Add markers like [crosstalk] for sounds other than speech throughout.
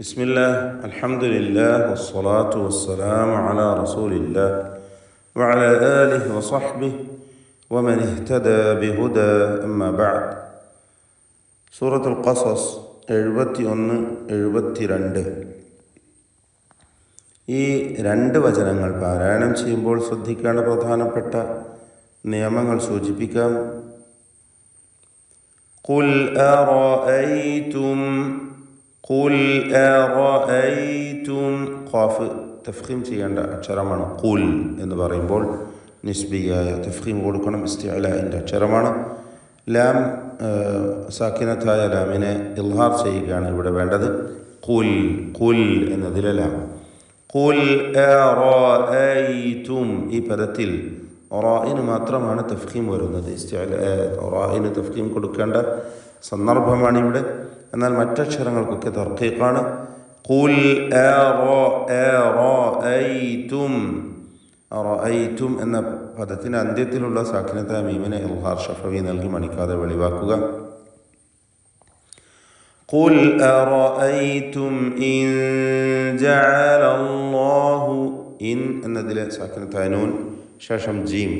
بسم الله الحمد لله والصلاة والسلام على رسول الله وعلى آله وصحبه ومن اهتدى بهدى أما بعد سورة القصص എഴുപത്തി ഒന്ന് എഴുപത്തി രണ്ട് ഈ രണ്ട് വചനങ്ങൾ പാരായണം ചെയ്യുമ്പോൾ ശ്രദ്ധിക്കേണ്ട പ്രധാനപ്പെട്ട നിയമങ്ങൾ സൂചിപ്പിക്കാം قل أرأيتم قل أرأيتم ഖാഫ് തഫ്ഖീം ചെയ്യേണ്ട അക്ഷരമാണ് ഖുൽ എന്ന് പറയുമ്പോൾ നിസ്ബിയായ തഫ്ഖീം കൊടുക്കണം ഇസ്തിഅലാൻ്റെ അക്ഷരമാണ് ലാം സാക്കിനത്തായ ലാമിനെ ഇൽഹാർ ചെയ്യുകയാണ് ഇവിടെ വേണ്ടത് ഖുൽ ഖുൽ എന്നതിലെ ലാം ഖുൽ അറഅയ്തും ഈ പദത്തിൽ റായിന് മാത്രമാണ് തഫ്ഖീം വരുന്നത് റായിന് തഫ്ഖീം കൊടുക്കേണ്ട സന്ദർഭമാണ് ഇവിടെ എന്നാൽ മറ്റക്ഷരങ്ങൾക്കൊക്കെ തർക്കീഖാണ് ഖുൽ അറഅയ്തും അറഅയ്തും എന്ന പദത്തിന് അന്ത്യത്തിലുള്ള സാക്കിനത്ത മീമിനെ ഇൽഹാർ ഷഫവി നൽകി മണിക്കാതെ വെളിവാക്കുക قل أرأيتم إن جعل الله إن എന്നതിലെ സാക്കിനത്തായ നൂൻ ശേഷം ജീം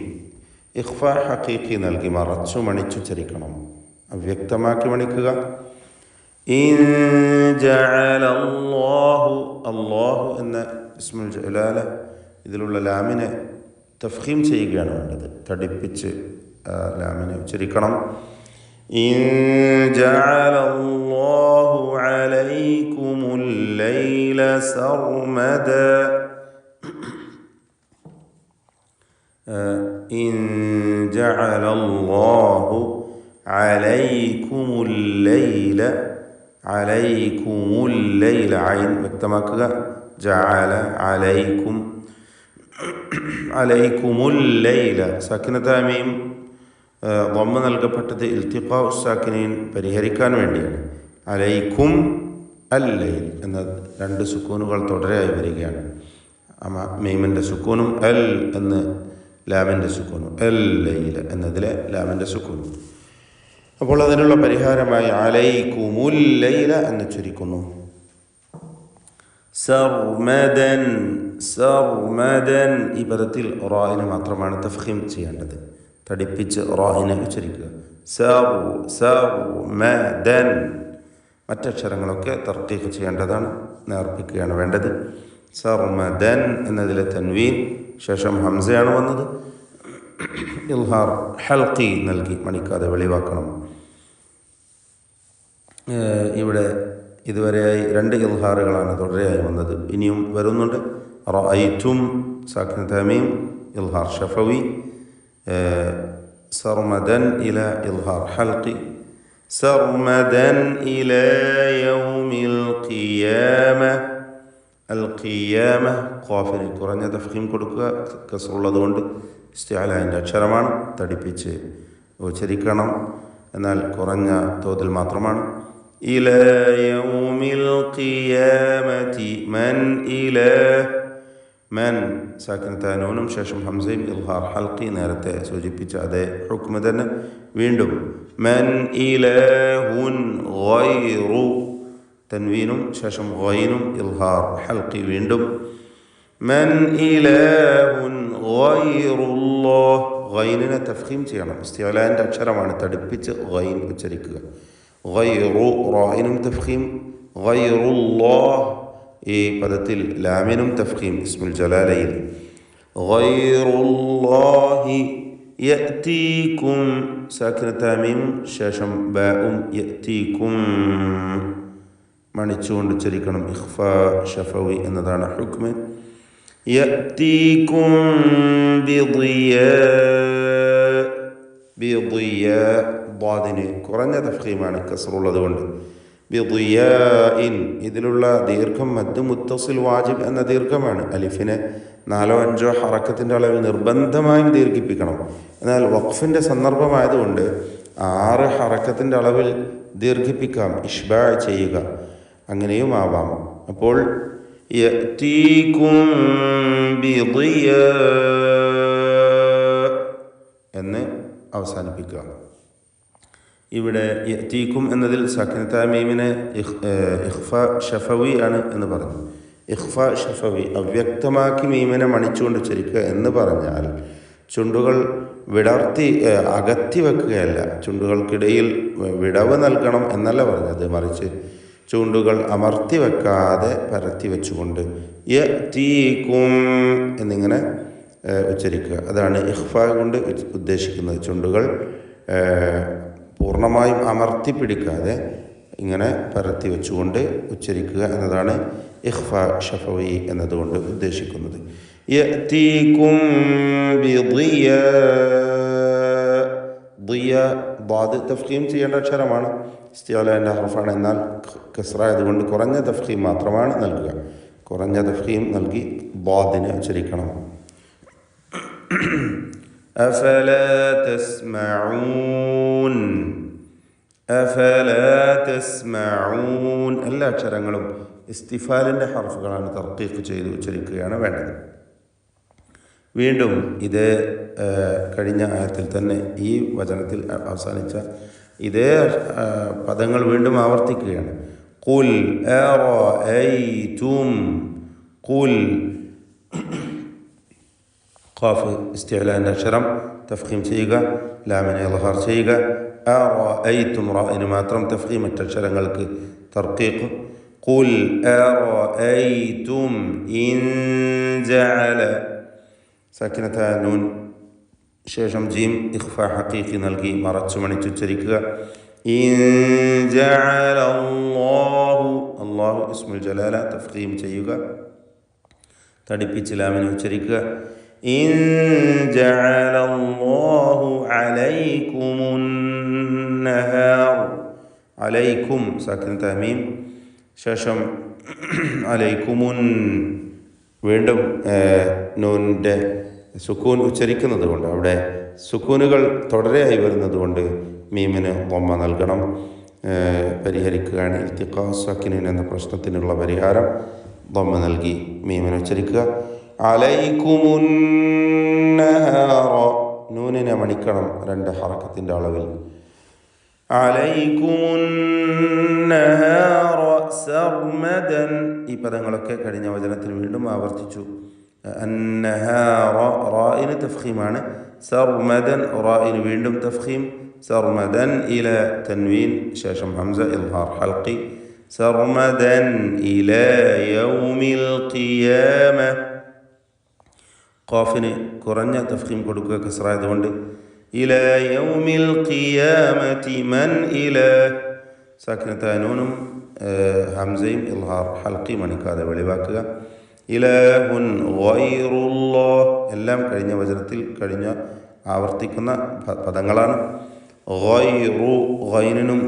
ഇഖ്ഫ ഹഖീഖി നൽകി മറച്ചു മണിച്ചു ചരിക്കണം അവ്യക്തമാക്കി മണിക്കുക ഇൻ ജഅല അല്ലാഹു അല്ലാഹു എന്ന ഇസ്മുൽ ജലാല ഇതിലുള്ള ലാമിനെ തഫ്ഹീം ചെയ്യുകയാണ് വേണ്ടത് തടിപ്പിച്ച് ലാമിനെ ഉച്ചരിക്കണം إن جعل الله عليكم الليل سرمدا إن جعل الله عليكم الليل അലൈക്കും ആയിൻ വ്യക്തമാക്കുക. ജാല അലൈക്കും അലൈക്കുമുല്ലയില സഖിനതാമയും ബൊമ്മ നൽകപ്പെട്ടത് ഇൽത്തിഫ ഉസാക്കിനെയും പരിഹരിക്കാൻ വേണ്ടിയാണ്. അലൈക്കും അല്ലയിൽ എന്ന രണ്ട് സുക്കൂനുകൾ തുടരെയായി വരികയാണ്. അമ മെയ്മിന്റെ സുക്കൂനും അൽ എന്ന് ലാമിന്റെ സുക്കൂനും ലൈല എന്നതിലെ ലാമിന്റെ സുക്കൂനും. അപ്പോൾ അതിനുള്ള പരിഹാരമായി അലൈക്കുമുൽ ലൈല എന്ന് ചുരുക്കുന്നു. സർമദൻ സർമദൻ ഈ പദത്തിൽ റോയിനെ മാത്രമാണ് തഫ്ഹീം ചെയ്യേണ്ടത്. തടിപ്പിച്ച് റോയിനെ ഉച്ചരിക്കുക. സർമദൻ മറ്റക്ഷരങ്ങളൊക്കെ തർക്കീഖ് ചെയ്യേണ്ടതാണ്. നേർപ്പിക്കുകയാണ് വേണ്ടത്. സർമദൻ എന്നതിലെ തൻവീൻ ശേഷം ഹംസയാണ് വന്നത്. ഇൽഹാർ ഹൽക്കി നൽകി മണിക്കാതെ വെളിവാക്കണം. ഇവിടെ ഇതുവരെയായി രണ്ട് ഇൽഹാറുകളാണ് തുടരെയായി വന്നത്. ഇനിയും വരുന്നുണ്ട്. റഅയ്തും സാക്കിൻ തമീം ഇൽഹാർ ഷഫവി സർമദൻ ഇല ഇൽഹാർ ഹൽക്കി സർമദൻ ഇല യൗമിൽ ഖിയാമ. അൽ ഖിയാമ ഖാഫിന് കുറഞ്ഞ തഫീം കൊടുക്കുക. കസറുള്ളതുകൊണ്ട് ഇസ്തിഅലാന്റെ അക്ഷരമാണ്. തടിപ്പിച്ച് ഉച്ചരിക്കണം. എന്നാൽ കുറഞ്ഞ തോതിൽ മാത്രമാണ്. إلى يوم القيامة. من إله؟ من؟ ساكن تانونم شاشم حمزيم إظهار حلقي نارتا سوجي بيتا أداء حكم دنا ويندو من إله غير تنوين شاشم غين إظهار حلقي ويندو من إله غير الله؟ غيننا تفخيم تيانا استعلان دا شرم عن تدبيت غين بتريكه ഗൈൻ ഉച്ചരിക്കുക ഗൈറു റായിനും തഫ്ഹീം ഗൈറുല്ലാഹ് ഈ പദത്തിൽ ലാമിനും തഫ്ഹീം ഇസ്മുൽ ജലാലയിൽ ഗൈറുല്ലാഹി യഅ്തീകും സാക്കിന താമീം ശേഷം ബാഉം യഅ്തീകും മണിച്ചുകൊണ്ട് ചരിക്കണം ഇഖ്ഫ ഷഫവി എന്നതാണ് ഹുക്മ് യഅ്തീകും ബിദിയാ ബിദിയാ ദ്വാദിന് കുറഞ്ഞ തഫീമാണ് കസറുള്ളത് കൊണ്ട് ഇതിലുള്ള ദീർഘം മദ്ദു മുത്തസിൽ വാജിബ് എന്ന ദീർഘമാണ്. അലിഫിനെ നാലോ അഞ്ചോ ഹറക്കത്തിന്റെ അളവിൽ നിർബന്ധമായും ദീർഘിപ്പിക്കണം. എന്നാൽ വഖഫിന്റെ സന്ദർഭമായതുകൊണ്ട് ആറ് ഹറക്കത്തിന്റെ അളവിൽ ദീർഘിപ്പിക്കാം ഇഷ്ബ ചെയ്യുക. അങ്ങനെയും ആവാം. അപ്പോൾ എന്ന് അവസാനിപ്പിക്കുക. ഇവിടെ യത്തീക്കും എന്നതിൽ സഖനത്ത മീമിനെ ഇഹ്ഫ ഷഫവി ആണ് എന്ന് പറഞ്ഞു. ഇഹ്ഫ ഷഫവി അവ്യക്തമാക്കി മീമിനെ മണിച്ചുകൊണ്ട് ഉച്ചരിക്കുക എന്ന് പറഞ്ഞാൽ ചുണ്ടുകൾ വിടർത്തി അകത്തി വെക്കുകയല്ല ചുണ്ടുകൾക്കിടയിൽ വിടവ് നൽകണം എന്നല്ല പറഞ്ഞത്. മറിച്ച് ചുണ്ടുകൾ അമർത്തി വെക്കാതെ പരത്തി വെച്ചുകൊണ്ട് യത്തീക്കും എന്നിങ്ങനെ ഏഹ്, ഉച്ചരിക്കുക. അതാണ് ഇഹ്ഫ കൊണ്ട് ഉദ്ദേശിക്കുന്നത്. ചുണ്ടുകൾ പൂർണമായും അമർത്തി പിടിക്കാതെ ഇങ്ങനെ പരത്തി വെച്ചുകൊണ്ട് ഉച്ചരിക്കുക എന്നതാണ് ഇഹ്ഫ ഷഫവി എന്നതുകൊണ്ട് ഉദ്ദേശിക്കുന്നത്. തഫ്ഖീം ചെയ്യേണ്ട അക്ഷരമാണ്. സ്ത്യോലന്റെ ഹർഫാണ്. എന്നാൽ കസ്ര ആയതുകൊണ്ട് കുറഞ്ഞ തഫ്ഖീം മാത്രമാണ് നൽകുക. കുറഞ്ഞ തഫ്ഖീം നൽകി ബാദിനെ ഉച്ചരിക്കണം. أفلا تسمعون أفلا تسمعون എല്ലാ അക്ഷരങ്ങളും ഇസ്തിഫാലിൻ്റെ ഹർഫുകളാണ് തർക്കീക്ക് ചെയ്ത് ഉച്ചരിക്കുകയാണ് വേണ്ടത് വീണ്ടും ഇത് ആ, കഴിഞ്ഞ ആയത്തിൽ തന്നെ ഈ വചനത്തിൽ അ- അവസാനിച്ച ഇതേ ആ, പദങ്ങൾ വീണ്ടും ആവർത്തിക്കുകയാണ് കുൽ قاف استعلاء نشرم تفخيم سيغا لا من إظهار سيغا أرأيتم رأينا ما ترم تفخيم التشرن ترقيق؟ قل أرأيتم إن جعل. ساكنة نون شاشم جيم إخفاء حقيقي نلقي مرات سمعني تتريك إن جعل الله الله اسم الجلالة تفخيم تيغا تدبي تلامن وتركها ഇൻ جعل الله عليكم النهار അലൈക്കും ساكن تهميم ശേഷം അലൈക്കുമുൻ വീണ്ടും നൂനിന്റെ സുക്കൂൻ ഉച്ചരിക്കുന്നത് കൊണ്ട് അവിടെ സുക്കൂനുകൾ തുടരെയായി വരുന്നത് കൊണ്ട് മീമിന് ബൊമ്മ നൽകണം. പരിഹരിക്കുകയാണ് ഇൽത്തിഖാ സക്കിനിൻ എന്ന പ്രശ്നത്തിനുള്ള പരിഹാരം ബൊമ്മ നൽകി മീമിനെ ഉച്ചരിക്കുക. അലൈക്കുമുന്നഹാറ നൂനിനെ മണിക്കണം രണ്ട് ഹറക്കത്തിന്റെ അളവിൽ. അലൈക്കുമുന്നഹാറ സർമദൻ. ഈ പദങ്ങളൊക്കെ കഴിഞ്ഞ വചനത്തിൽ വീണ്ടും ആവർത്തിച്ചു. അന്നഹാറ റായിന് തഫ്ഖീമാണ്. സർമദൻ റായിന് വീണ്ടും തഫ്ഖീം. സർമദൻ ഇല തൻവീൻ. ശേഷം ഹംസ ഇൽഹാർ ഹൽക്കി സർമദൻ ഇല യൗമിൽ ഖിയാമ. ഖാഫിന് കുറഞ്ഞ തഫ്ഖീം കൊടുക്കുക കസറായതുകൊണ്ട് ഇല യൗമിൽ ഖിയാമതി മൻ ഇല സാക്കിനത്താനൂനും ഹംസയും ഇൽഹാർ ഹൽക്കി മണിക്കാതെ വെളിവാക്കുക. ഇലഹുൻ വൈറുല്ലോ എല്ലാം കഴിഞ്ഞ വചനത്തിൽ കഴിഞ്ഞ ആവർത്തിക്കുന്ന പദങ്ങളാണ്. ഗൈറു ഗൈനിനും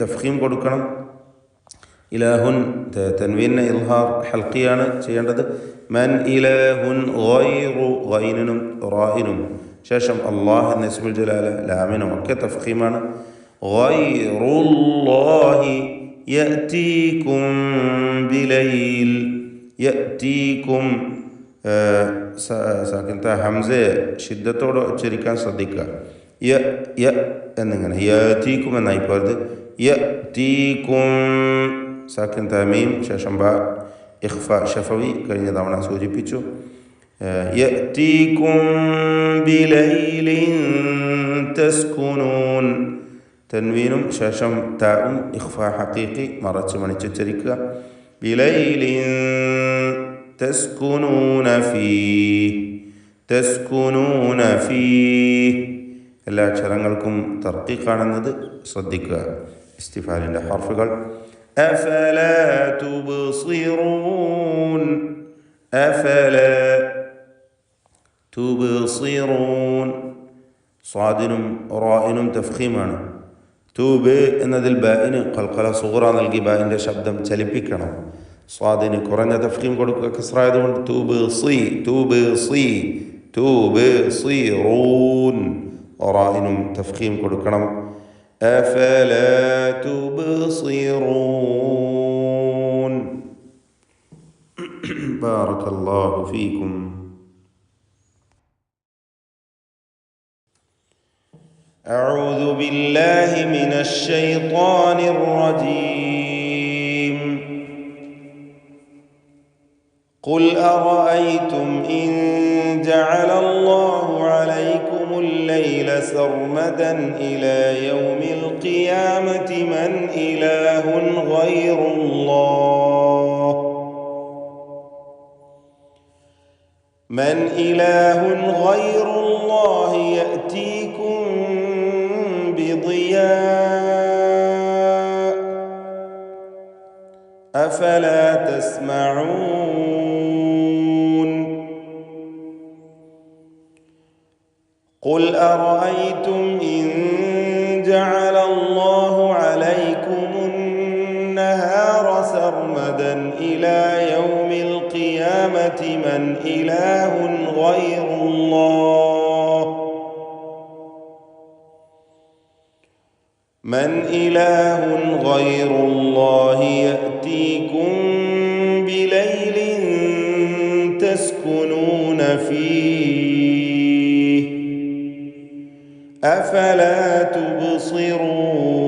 തഫ്ഖീം കൊടുക്കണം ഇലാഹുൻ ത- തൻവീന ഇൽഹാർ ഹൽക്കിയാണ് ചെയ്യേണ്ടത് മൻ ഇലാഹുൻ ഗൈറു ഗൈനിനും റായിനും ശേഷം അള്ളാഹ് എന്ന ഇസ്മുൽ ജലാല ലാമിനും ഒക്കെ തഫ്ഖീമാണ് ഗൈറുല്ലാഹി യഅ്തീകും ബിലൈൽ യഅ്തീകും ഏഹ്, സ- സാക്കിനത്തെ ഹംസയെ ശിദ്ധത്തോടെ ഉച്ചരിക്കാൻ ശ്രദ്ധിക്കുക യ യ എന്നിങ്ങനെ യതീക്കും എന്നായി പോയത് യ സാക്കിൻ തമീം ശേഷം ബ ഇഖ്ഫ ഷഫവി കഴിഞ്ഞ തവണ സൂചിപ്പിച്ചു തസ്കുനൂൻ തൻവീനും ശേഷം താവും ഇഖ്ഫ ഹഖീഖി മറച്ച് മണിച്ചുച്ചരിക്കുക ബിലൈലിൻ തസ്കുനൂന ഫീ എല്ലാ അക്ഷരങ്ങൾക്കും തർക്കി കാണുന്നത് ശ്രദ്ധിക്കുക. ഇസ്തിഫാലിന്റെ ഹർഫുകൾ. أفلا تبصرون أفلا تبصرون സ്വാദിനും റായിനും തഫ്ഖീമാണ് തൂബ് എന്നതിൽ ബായിന് കൽക്കല സുഹറ നൽകി ബായിൻ്റെ ശബ്ദം ചലിപ്പിക്കണം സ്വാദിന് കുറഞ്ഞ തഫ്ഖീം കൊടുക്കുക കസ്രായതുകൊണ്ട് തൂബ് സി തൂബ് സി തൂബ് സി റൂൻ റായിനും തഫ്ഖീം കൊടുക്കണം أفلا تبصرون؟ [clears throat] بارك الله فيكم. أعوذ بالله من الشيطان الرجيم. قل أرأيتم إن جعل الله عليكم الليل سرمدا إلى يوم القيامة من إله غير الله. من إله غير الله يأتيكم بضياء. أفلا تسمعون؟ قل أرأيتم إن جعل الله عليكم النهار سرمدا إلى يوم القيامة من إله غير الله من إله غير الله يأتيكم بليل تسكنون فيه أفلا تبصرون